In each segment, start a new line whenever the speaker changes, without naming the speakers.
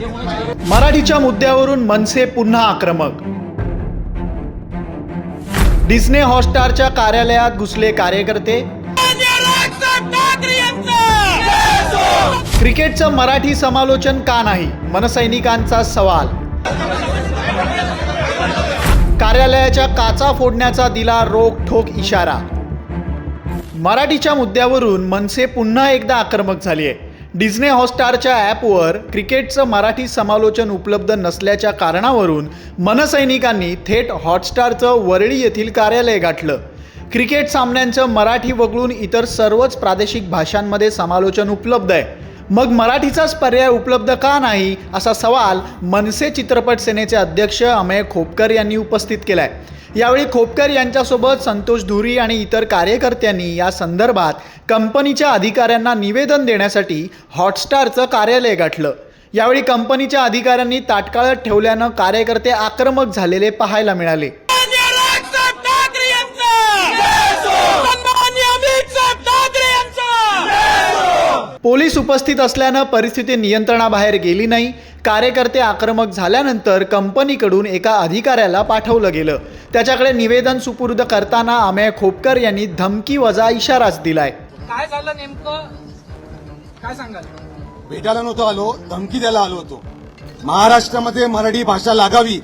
मराठीच्या मुद्द्यावरून मनसे पुन्हा आक्रमक. डिस्ने हॉटस्टारच्या कार्यालयात घुसले कार्यकर्ते. क्रिकेटचं मराठी समालोचन का नाही? मनसैनिकांचा सवाल. कार्यालयाच्या काचा फोडण्याचा दिला रोखठोक इशारा. मराठीच्या मुद्द्यावरून मनसे पुन्हा एकदा आक्रमक झाली आहे डिझने हॉटस्टारच्या ॲपवर क्रिकेटचं मराठी समालोचन उपलब्ध नसल्याच्या कारणावरून मनसैनिकांनी थेट हॉटस्टारचं वरळी येथील कार्यालय गाठलं. क्रिकेट सामन्यांचं मराठी वगळून इतर सर्वच प्रादेशिक भाषांमध्ये समालोचन उपलब्ध आहे. मग मराठीचाच पर्याय उपलब्ध का नाही असा सवाल मनसे चित्रपट सेनेचे अध्यक्ष अमेय खोपकर यांनी उपस्थित केलाय. यावेळी खोपकर यांच्यासोबत संतोष धुरी आणि इतर कार्यकर्त्यांनी या संदर्भात कंपनीच्या अधिकाऱ्यांना निवेदन देण्यासाठी हॉटस्टारचं कार्यालय गाठलं. यावेळी कंपनीच्या अधिकाऱ्यांनी ताटकाळत ठेवल्यानं कार्यकर्ते आक्रमक झालेले पाहायला मिळाले. पोलीस उपस्थित असल्यानं परिस्थिती नियंत्रणाबाहेर गेली नाही. कार्यकर्ते आक्रमक झाल्यानंतर कंपनीकडून एका अधिकाऱ्याला पाठवलं गेलं. त्याच्याकडे निवेदन सुपूर्द करताना अमेय खोपकर यांनी धमकी वजा इशाराच दिलाय.
काय झालं नेमकं? काय सांगाल?
भेटायला नव्हतो आलो धमकी द्यायला आलो होतो. महाराष्ट्रामध्ये मराठी भाषा लागावी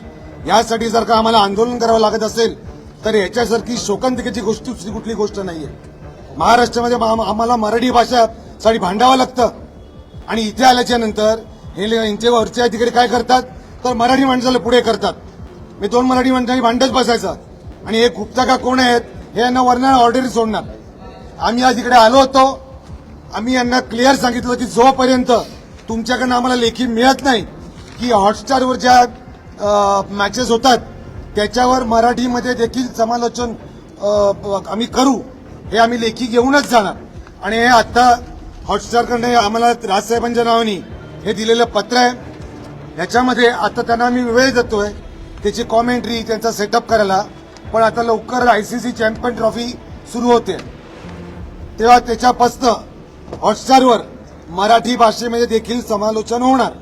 यासाठी जर का आम्हाला आंदोलन करावं लागत असेल तर याच्यासारखी शोकांतिकेची गोष्ट कुठली गोष्ट नाहीये. महाराष्ट्रामध्ये आम- आम्हाला मराठी भाषा साठी भांडावं लागतं. आणि इथे आल्याच्यानंतर हे ले- यांचे वरचे अधिकारी काय करतात? तर मराठी माणसाला पुढे करतात. मी दोन मराठी माणसांनी भांडत बसायचं. आणि हे गुप्ता का कोण आहेत? हे यांना वरणार ऑर्डर सोडणार. आम्ही आज इकडे आलो होतो. आम्ही यांना क्लिअर सांगितलं की जोपर्यंत तुमच्याकडनं आम्हाला लेखी मिळत नाही की हॉटस्टारवर ज्या मॅचेस होतात त्याच्यावर मराठीमध्ये देखील समालोचन आम्ही करू. हे आम्ही लेखी घेऊनच जाणार. आणि हे आता हॉटस्टारकडनं आम्हाला राजसाहेबांच्या नावाने हे दिलेलं पत्र आहे. ह्याच्यामध्ये आता त्यांना आम्ही वेळ देतोय. त्याची कॉमेंट्री त्यांचा सेटअप करायला. पण आता लवकर राय सी सी चॅम्पियन ट्रॉफी सुरू होते. तेव्हा त्याच्यापासनं हॉटस्टारवर मराठी भाषेमध्ये देखील समालोचन होणार.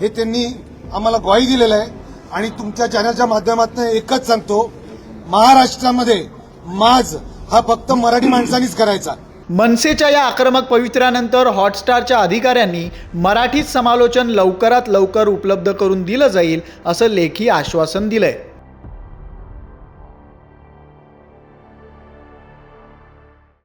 हे त्यांनी आम्हाला ग्वाही दिलेलं आहे. आणि तुमच्या चॅनलच्या माध्यमातून एकच सांगतो. महाराष्ट्रामध्ये माज हा फक्त मराठी माणसांनीच करायचा.
मनसेच्या या आक्रमक पवित्र्यानंतर हॉटस्टारच्या अधिकाऱ्यांनी मराठीत समालोचन लवकरात लवकर उपलब्ध करून दिलं जाईल असं लेखी आश्वासन दिलं आहे